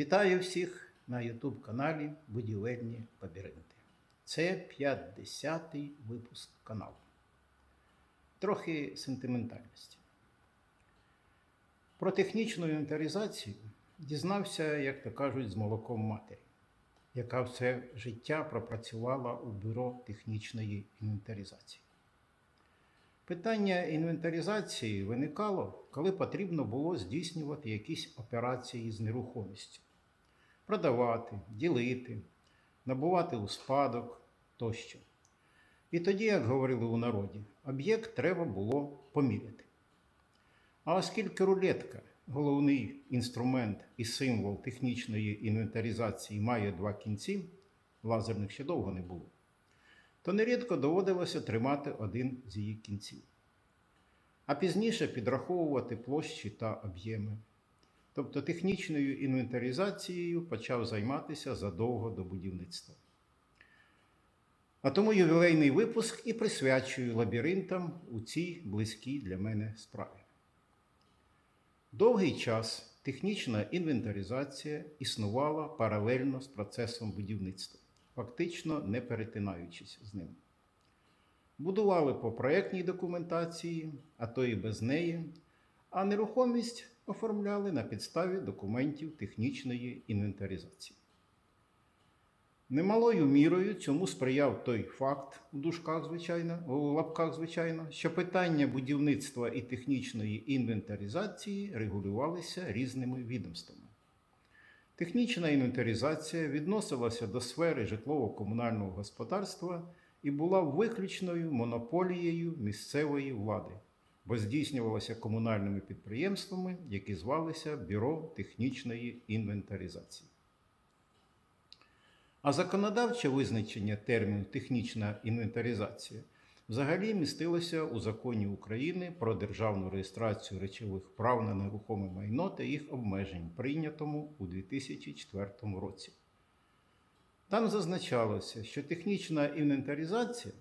Вітаю всіх на YouTube каналі Будівельні лабіринти. Це 50-й випуск каналу. Трохи сентиментальності. Про технічну інвентаризацію дізнався, як то кажуть, з молоком матері, яка все життя пропрацювала у бюро технічної інвентаризації. Питання інвентаризації виникало, коли потрібно було здійснювати якісь операції з нерухомістю, продавати, ділити, набувати у спадок тощо. І тоді, як говорили у народі, об'єкт треба було поміряти. А оскільки рулетка, головний інструмент і символ технічної інвентаризації, має два кінці, лазерних ще довго не було, то нерідко доводилося тримати один з її кінців, а пізніше підраховувати площі та об'єми. Тобто технічною інвентаризацією почав займатися задовго до будівництва. А тому ювілейний випуск і присвячую лабіринтам у цій близькій для мене справі. Довгий час технічна інвентаризація існувала паралельно з процесом будівництва фактично не перетинаючись з ним. Будували по проєктній документації, а то і без неї, а нерухомість оформляли на підставі документів технічної інвентаризації. Немалою мірою цьому сприяв той факт у дужках, звичайно, у лапках, звичайно, що питання будівництва і технічної інвентаризації регулювалися різними відомствами. Технічна інвентаризація відносилася до сфери житлово-комунального господарства і була виключною монополією місцевої влади, бо здійснювалася комунальними підприємствами, які звалися Бюро технічної інвентаризації. А законодавче визначення терміну технічна інвентаризація взагалі містилося у законі України про державну реєстрацію речових прав на нерухоме майно та їх обмежень, прийнятому у 2004 році. Там зазначалося, що технічна інвентаризація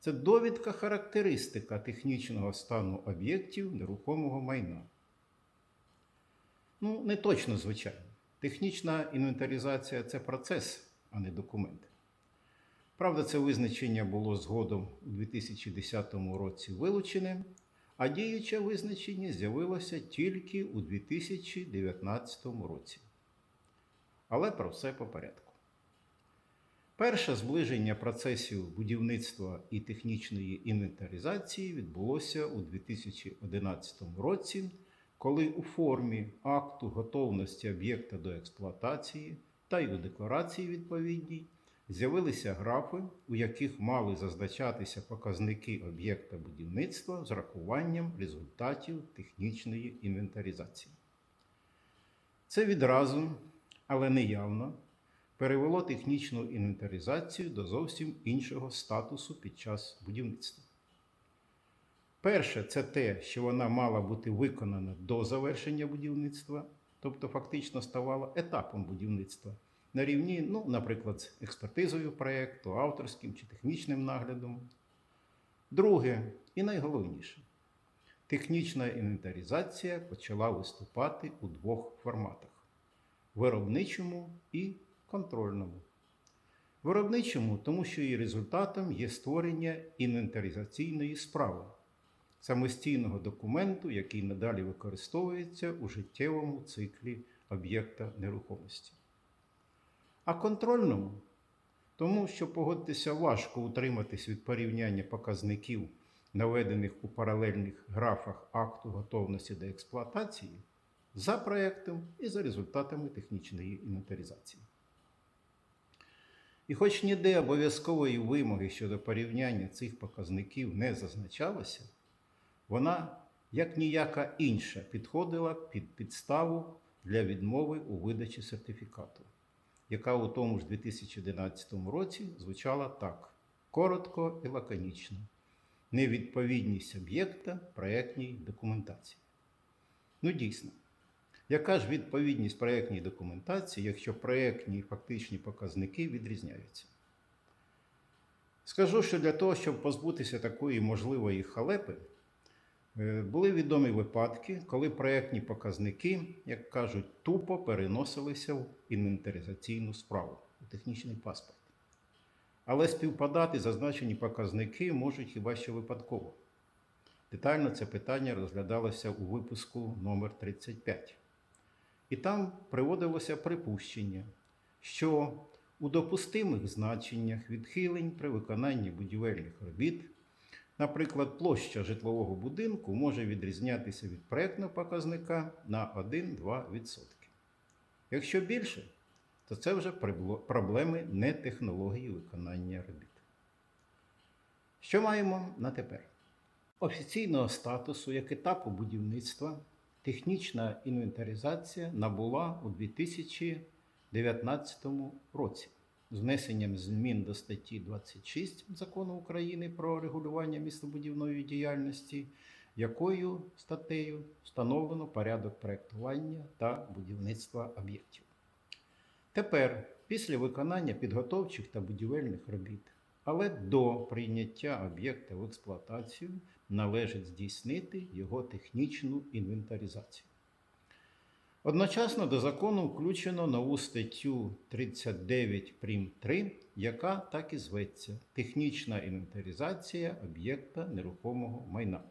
це довідка характеристика технічного стану об'єктів нерухомого майна. Ну, не точно, звичайно. Технічна інвентаризація це процес, а не документ. Правда, це визначення було згодом у 2010 році вилучене, а діюче визначення з'явилося тільки у 2019 році. Але про все по порядку. Перше зближення процесів будівництва і технічної інвентаризації відбулося у 2011 році, коли у формі акту готовності об'єкта до експлуатації та й у декларації відповідній з'явилися графи, у яких мали зазначатися показники об'єкта будівництва з рахуванням результатів технічної інвентаризації. Це відразу, але не явно, перевело технічну інвентаризацію до зовсім іншого статусу під час будівництва. Перше, це те, що вона мала бути виконана до завершення будівництва, тобто фактично ставала етапом будівництва на рівні, ну, наприклад, з експертизою проєкту, авторським чи технічним наглядом. Друге, і найголовніше, технічна інвентаризація почала виступати у двох форматах виробничому і контрольному. Виробничому, тому що її результатом є створення інвентаризаційної справи, самостійного документу, який надалі використовується у життєвому циклі об'єкта нерухомості. А контрольному, тому що погодьтеся важко утриматись від порівняння показників, наведених у паралельних графах акту готовності до експлуатації, за проєктом і за результатами технічної інвентаризації. І хоч ніде обов'язкової вимоги щодо порівняння цих показників не зазначалося, вона, як ніяка інша, підходила під підставу для відмови у видачі сертифікату, яка у тому ж 2011 році звучала так: коротко і лаконічно. Невідповідність об'єкта проєктній документації. Ну, дійсно, яка ж відповідність проєктній документації, якщо проєктні і фактичні показники відрізняються? Скажу, що для того, щоб позбутися такої можливої халепи, Е, Були відомі випадки, коли проєктні показники, як кажуть, тупо переносилися в інвентаризаційну справу у технічний паспорт. Але співпадати зазначені показники можуть хіба що випадково. Детально це питання розглядалося у випуску номер 35 І там приводилося припущення, що у допустимих значеннях відхилень при виконанні будівельних робіт, наприклад, площа житлового будинку може відрізнятися від проєктного показника на 1-2%. Якщо більше, то це вже проблеми не технології виконання робіт. Що маємо на тепер? Офіційного статусу як етапу будівництва технічна інвентаризація набула у 2019 році з внесенням змін до статті 26 Закону України про регулювання містобудівної діяльності, якою статтею встановлено порядок проєктування та будівництва об'єктів. Тепер, після виконання підготовчих та будівельних робіт, але до прийняття об'єкта в експлуатацію належить здійснити його технічну інвентаризацію. Одночасно до закону включено нову статтю 39 прим 3, яка так і зветься Технічна інвентаризація об'єкта нерухомого майна.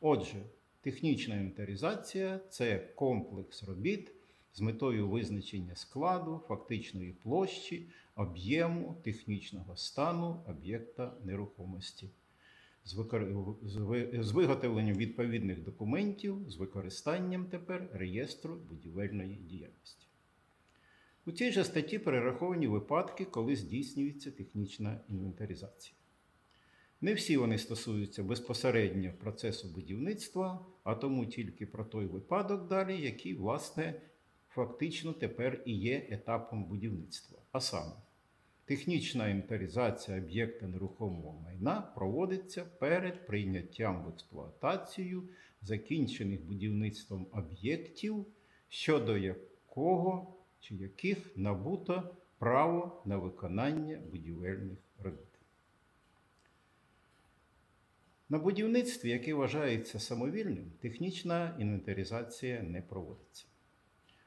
Отже, технічна інвентаризація це комплекс робіт з метою визначення складу, фактичної площі, об'єму, технічного стану об'єкта нерухомості з, виготовленням відповідних документів з використанням тепер реєстру будівельної діяльності. У цій же статті перераховані випадки, коли здійснюється технічна інвентаризація. Не всі вони стосуються безпосередньо процесу будівництва, а тому тільки про той випадок далі, який, власне, фактично тепер і є етапом будівництва. А саме, технічна інвентаризація об'єкта нерухомого майна проводиться перед прийняттям в експлуатацію закінчених будівництвом об'єктів, щодо якого чи яких набуто право на виконання будівельних робіт. На будівництві, яке вважається самовільним, технічна інвентаризація не проводиться.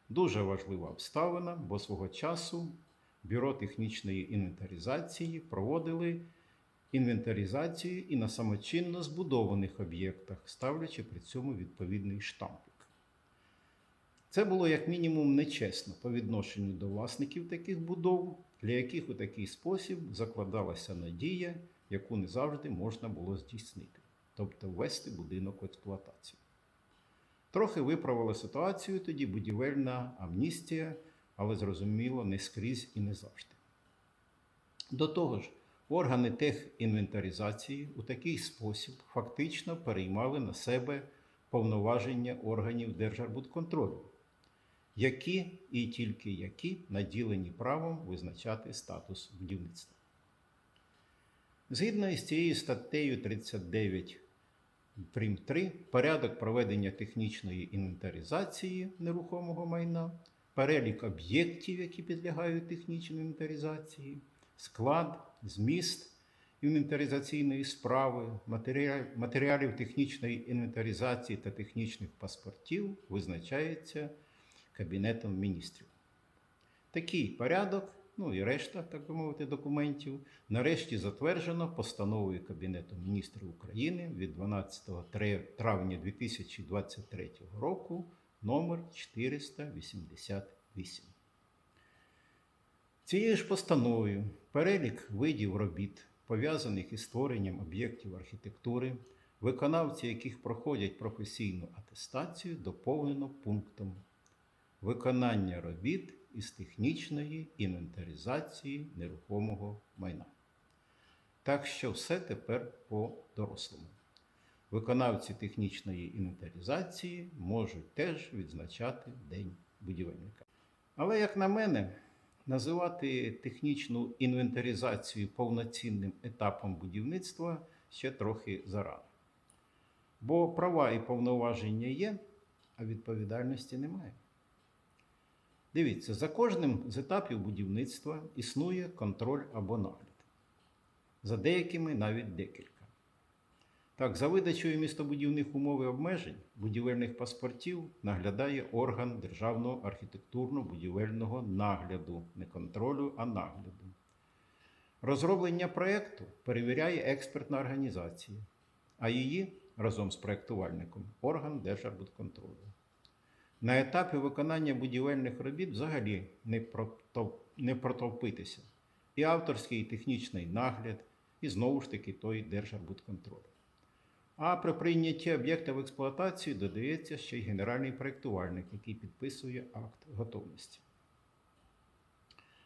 Дуже важлива обставина, бо свого часу Бюро технічної інвентаризації проводили інвентаризацію і на самочинно збудованих об'єктах, ставлячи при цьому відповідний штампик. Це було як мінімум нечесно по відношенню до власників таких будов, для яких у такий спосіб закладалася надія, яку не завжди можна було здійснити, тобто ввести будинок в експлуатацію. Трохи виправила ситуацію тоді будівельна амністія, але зрозуміло не скрізь і не завжди. До того ж, органи техінвентаризації у такий спосіб фактично переймали на себе повноваження органів Держарбудконтролю, які і тільки які наділені правом визначати статус будівництва. Згідно із цією статтею 39 прим 3, порядок проведення технічної інвентаризації нерухомого майна, перелік об'єктів, які підлягають технічній інвентаризації, склад, зміст інвентаризаційної справи, матеріалів, технічної інвентаризації та технічних паспортів визначається Кабінетом міністрів. Такий порядок, ну і решта, так би мовити, документів, нарешті затверджено постановою Кабінету міністрів України від 12 травня 2023 року номер 488. Цією ж постановою перелік видів робіт, пов'язаних із створенням об'єктів архітектури, виконавці яких проходять професійну атестацію, доповнено пунктом виконання робіт із технічної інвентаризації нерухомого майна. Так що все тепер по-дорослому. Виконавці технічної інвентаризації можуть теж відзначати День будівельника. Але, як на мене, називати технічну інвентаризацію повноцінним етапом будівництва ще трохи зарано. Бо права і повноваження є, а відповідальності немає. Дивіться, за кожним з етапів будівництва існує контроль або нагляд. За деякими навіть декілька. Так, за видачею містобудівних умов і обмежень будівельних паспортів наглядає орган Державного архітектурно-будівельного нагляду, не контролю, а нагляду. Розроблення проєкту перевіряє експертна організація, а її разом з проєктувальником орган Держарбудконтролю. На етапі виконання будівельних робіт взагалі не, протовпитися. І авторський, і технічний нагляд, і знову ж таки той Держарбудконтроль. А при прийнятті об'єкта в експлуатацію додається ще й генеральний проєктувальник, який підписує акт готовності.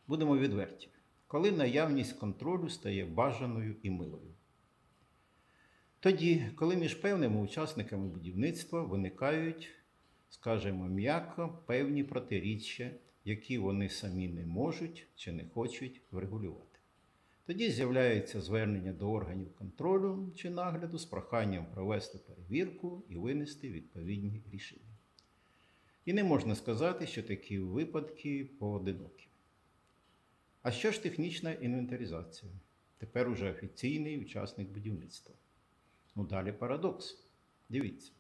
Будемо відверті, коли наявність контролю стає бажаною і милою. Тоді, коли між певними учасниками будівництва виникають, скажімо м'яко, певні протиріччя, які вони самі не можуть чи не хочуть врегулювати. Тоді з'являється звернення до органів контролю чи нагляду з проханням провести перевірку і винести відповідні рішення. І не можна сказати, що такі випадки поодинокі. А що ж технічна інвентаризація? Тепер уже офіційний учасник будівництва. Ну далі парадокс. Дивіться.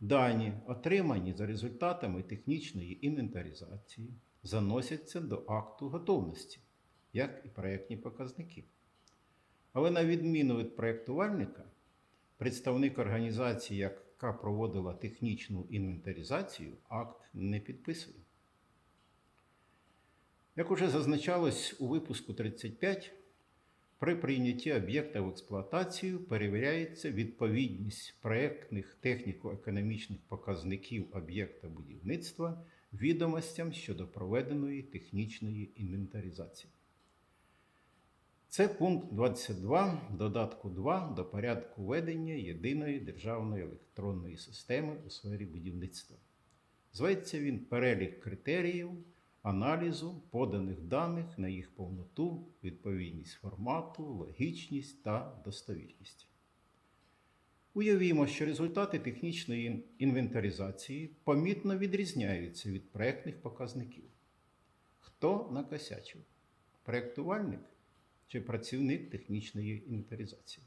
Дані, отримані за результатами технічної інвентаризації, заносяться до акту готовності, як і проєктні показники. Але на відміну від проєктувальника, представник організації, яка проводила технічну інвентаризацію, акт не підписує. Як уже зазначалось у випуску 35, при прийнятті об'єкта в експлуатацію перевіряється відповідність проєктних техніко-економічних показників об'єкта будівництва відомостям щодо проведеної технічної інвентаризації. Це пункт 22 додатку 2 до порядку ведення єдиної державної електронної системи у сфері будівництва. Зветься він перелік критеріїв аналізу поданих даних на їх повноту, відповідність формату, логічність та достовірність. Уявімо, що результати технічної інвентаризації помітно відрізняються від проєктних показників. Хто накосячив? Проєктувальник чи працівник технічної інвентаризації?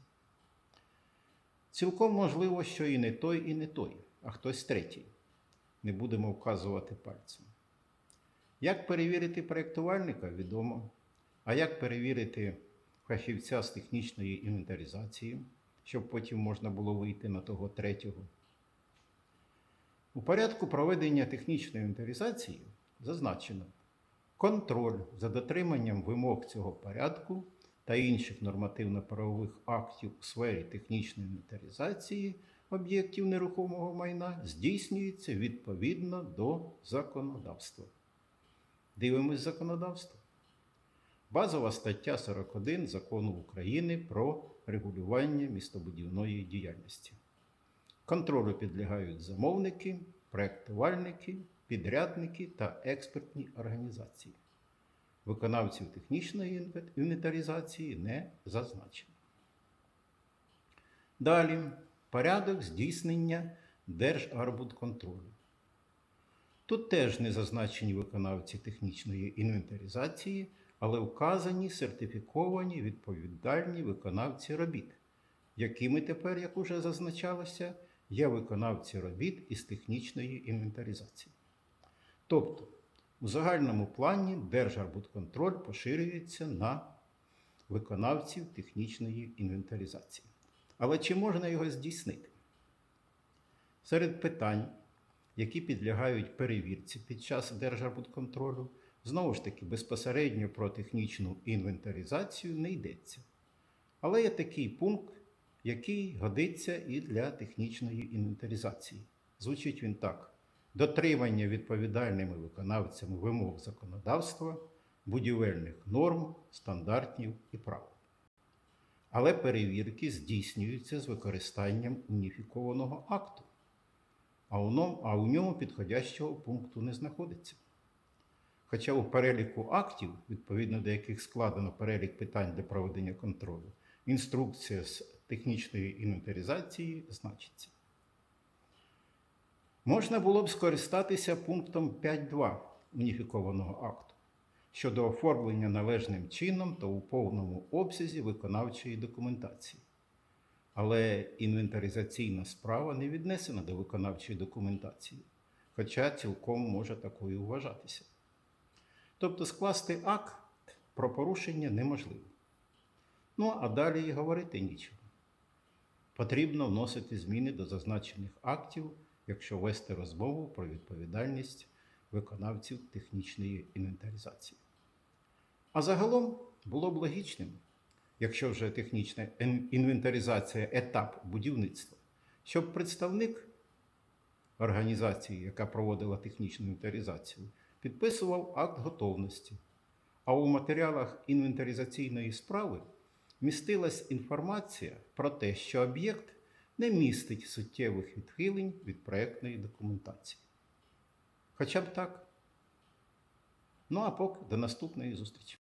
Цілком можливо, що і не той, і не той, а хтось третій. Не будемо вказувати пальцем. Як перевірити проєктувальника, відомо. А як перевірити фахівця з технічної інвентаризації, щоб потім можна було вийти на того третього? У порядку проведення технічної інвентаризації зазначено контроль за дотриманням вимог цього порядку та інших нормативно-правових актів у сфері технічної інвентаризації об'єктів нерухомого майна здійснюється відповідно до законодавства. Дивимось законодавство. Базова стаття 41 Закону України про регулювання містобудівної діяльності. Контролю підлягають замовники, проєктувальники, підрядники та експертні організації. Виконавців технічної інвентаризації не зазначено. Далі порядок здійснення Держарбудконтролю. Тут теж не зазначені виконавці технічної інвентаризації, але вказані сертифіковані відповідальні виконавці робіт, якими тепер, як уже зазначалося, є виконавці робіт із технічної інвентаризації. Тобто, у загальному плані Держарбудконтроль поширюється на виконавців технічної інвентаризації. Але чи можна його здійснити? Серед питань які підлягають перевірці під час Держарбудконтролю, знову ж таки, безпосередньо про технічну інвентаризацію не йдеться. Але є такий пункт, який годиться і для технічної інвентаризації. Звучить він так: дотримання відповідальними виконавцями вимог законодавства, будівельних норм, стандартів і правил. Але перевірки здійснюються з використанням уніфікованого акту а у ньому підходящого пункту не знаходиться. Хоча у переліку актів, відповідно до яких складено перелік питань для проведення контролю, інструкція з технічної інвентаризації значиться. Можна було б скористатися пунктом 5.2 уніфікованого акту щодо оформлення належним чином та у повному обсязі виконавчої документації. але інвентаризаційна справа не віднесена до виконавчої документації, хоча цілком може такою вважатися. Тобто скласти акт про порушення неможливо. Ну а далі і говорити нічого. Потрібно вносити зміни до зазначених актів, якщо вести розмову про відповідальність виконавців технічної інвентаризації. А загалом було б логічним, якщо вже технічна інвентаризація етап будівництва, щоб представник організації, яка проводила технічну інвентаризацію, підписував акт готовності. А у матеріалах інвентаризаційної справи містилась інформація про те, що об'єкт не містить суттєвих відхилень від проєктної документації. Хоча б так. Ну а поки до наступної зустрічі.